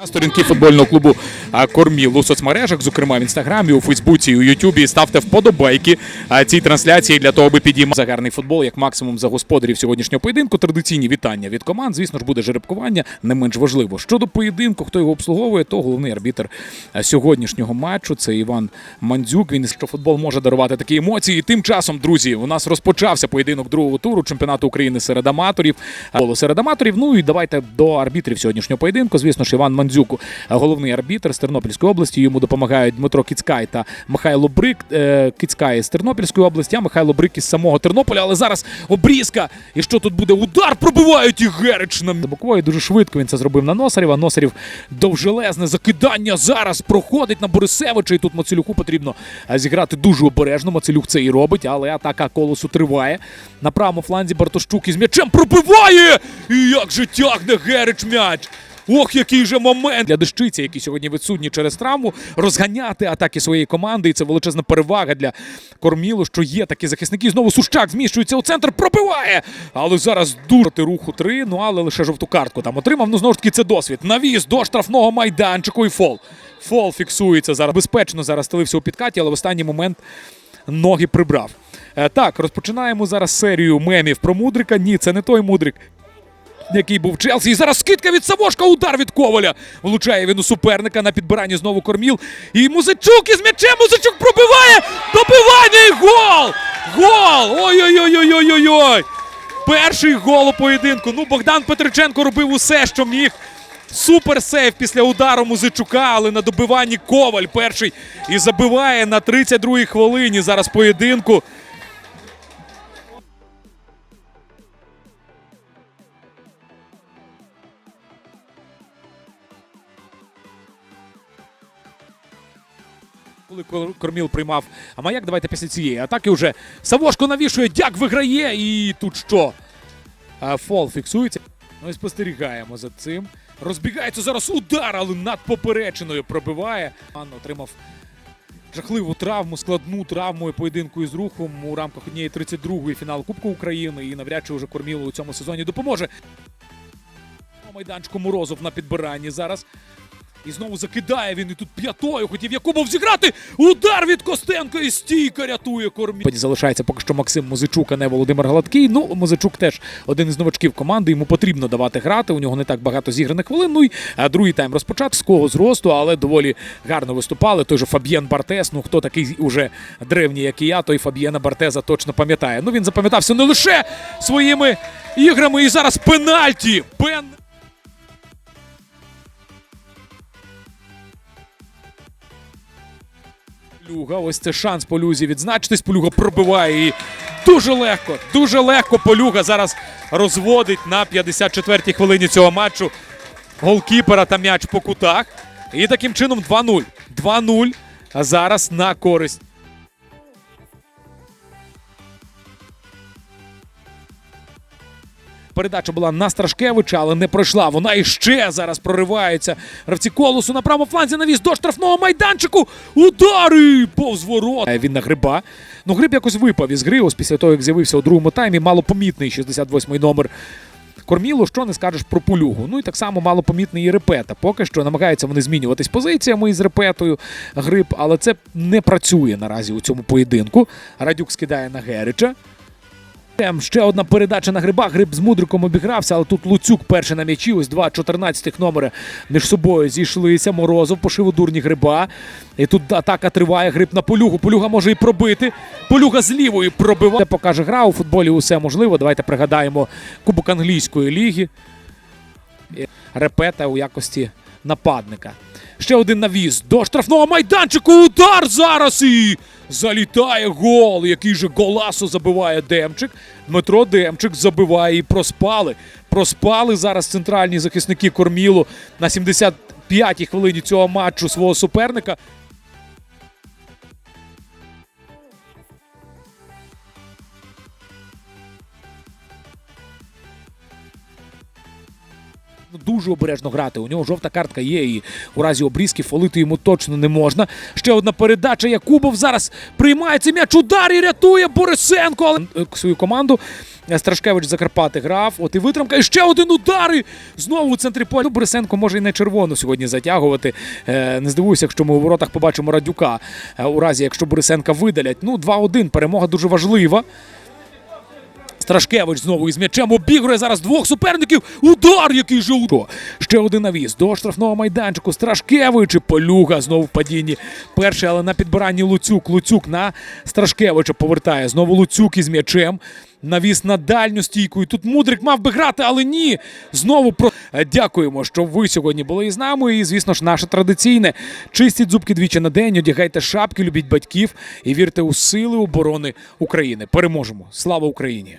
На сторінки футбольного клубу Корміл у соцмережах, зокрема в інстаграмі, у Фейсбуці, у Ютубі. Ставте вподобайки цій трансляції для того, аби підіймати за гарний футбол, як максимум за господарів сьогоднішнього поєдинку. Традиційні вітання від команд. Звісно ж, буде жеребкування, не менш важливо. Щодо поєдинку, хто його обслуговує, то головний арбітр сьогоднішнього матчу це Іван Мандзюк. Він що футбол може дарувати такі емоції. Тим часом, друзі, у нас розпочався поєдинок другого туру чемпіонату України серед аматорів. Серед аматорів. Ну і давайте до арбітрів сьогоднішнього поєдинку. Звісно ж, Іван Мандзюк, головний арбітр з Тернопільської області. Йому допомагають Дмитро Кіцкай та Михайло Брик. Е, Кіцкай з Тернопільської області, а Михайло Брик із самого Тернополя. Але зараз обрізка. І що тут буде? Удар пробивають і Герич на бокової. Дуже швидко він це зробив на Носарєва. Носарів довжелезне закидання зараз проходить на Борисевича. І тут Мацелюку потрібно е, зіграти дуже обережно. Мацелюк це і робить, але атака колосу триває. На правому фланзі Бартощук із м'ячем пробиває! І як же тягне Герич м'яч! Ох, який же момент для дещиці, які сьогодні відсутні через травму, розганяти атаки своєї команди. І це величезна перевага для Кормілу, що є такі захисники. Знову Сущак зміщується у центр, пробиває. Але зараз дурити руху три. Ну але лише жовту картку там отримав. Ну знову ж таки це досвід. Навіз до штрафного майданчику і фол. Фол фіксується зараз. Безпечно зараз стелився у підкаті, але в останній момент ноги прибрав. Е, Так, розпочинаємо зараз серію мемів про Мудрика. Ні, це не той Мудрик який був Челсі. І зараз скидка від Савошка, удар від Коваля. Влучає він у суперника на підбиранні знову корміл. І Музичук із м'ячем. Музичук пробиває. Добивання і гол! Гол! Ой-ой-ой-ой-ой-ой! Перший гол у поєдинку. Ну, Богдан Петриченко робив усе, що міг. Супер сейв після удару Музичука, але на добиванні Коваль перший і забиває на 32-й хвилині зараз поєдинку. Коли Корміл приймав а маяк, давайте після цієї атаки вже Савошко навішує, дяк виграє. І тут що? Фол фіксується. Ну і спостерігаємо за цим. Розбігається зараз удар, але над поперечиною пробиває. Ан отримав жахливу травму, складну травму і поєдинку із рухом у рамках однієї 32-ї фіналу Кубку України. І навряд чи вже Кормілу у цьому сезоні допоможе. Майданчику Морозов на підбиранні зараз. І знову закидає він і тут п'ятою. Хотів Якубов зіграти. Удар від Костенка і стійка рятує кормі. Залишається поки що Максим Музичук, а не Володимир Гладкий. Ну, Музичук теж один із новачків команди. Йому потрібно давати грати. У нього не так багато зіграних хвилин. Ну і другий тайм розпочат з кого зросту, але доволі гарно виступали. Той же Фаб'єн Бартес. Ну хто такий уже древній, як і я, той Фаб'єна Бартеза точно пам'ятає. Ну він запам'ятався не лише своїми іграми. І зараз пенальті. Пен. Полюга, ось це шанс Полюзі відзначитись. Полюга пробиває і дуже легко, дуже легко Полюга зараз розводить на 54-й хвилині цього матчу голкіпера та м'яч по кутах. І таким чином 2-0. 2-0 а зараз на користь. Передача була на Страшкевича, але не пройшла. Вона іще зараз проривається. Гравці колосу на правому фланзі навіс до штрафного майданчику. Удари повз ворот. Е, Він на гриба. Ну, гриб якось випав із гри. Ось після того, як з'явився у другому таймі, малопомітний 68-й номер. Корміло, що не скажеш про полюгу. Ну і так само малопомітний і репета. Поки що намагаються вони змінюватись позиціями із репетою гриб, але це не працює наразі у цьому поєдинку. Радюк скидає на Герича. Там ще одна передача на гриба. Гриб з мудриком обігрався, але тут Луцюк перший на м'ячі. Ось два 14-х номери між собою зійшлися. Морозов пошив у дурні гриба. І тут атака триває. Гриб на полюгу. Полюга може і пробити. Полюга з лівої пробиває. Покаже гра. У футболі усе можливо. Давайте пригадаємо Кубок англійської ліги. Репета у якості нападника. Ще один навіз до штрафного майданчику. Удар зараз і залітає гол. Який же голасо забиває Демчик. Дмитро Демчик забиває і проспали. Проспали зараз центральні захисники Кормілу на 75-й хвилині цього матчу свого суперника. Дуже обережно грати. У нього жовта картка є, і у разі обрізки фолити йому точно не можна. Ще одна передача. Якубов зараз приймає цей м'яч. Удар і рятує Борисенко. Але е, свою команду Страшкевич Закарпати грав. От і витримка. І ще один удар. І знову у центрі поля. Ну, Борисенко може і не червону сьогодні затягувати. Е, Не здивуюся, якщо ми у воротах побачимо Радюка. Е, У разі, якщо Борисенка видалять. Ну, 2-1. Перемога дуже важлива. Страшкевич знову із м'ячем обігрує зараз двох суперників. Удар, який же удар. Ще один навіс до штрафного майданчику. Страшкевич і Полюга знову в падінні. Перший, але на підбиранні Луцюк. Луцюк на Страшкевича повертає. Знову Луцюк із м'ячем. Навіс на дальню стійку. І тут Мудрик мав би грати, але ні. Знову про Е, дякуємо, що ви сьогодні були із нами. І звісно ж, наше традиційне. Чистіть зубки двічі на день, одягайте шапки, любіть батьків і вірте у сили оборони України. Переможемо! Слава Україні!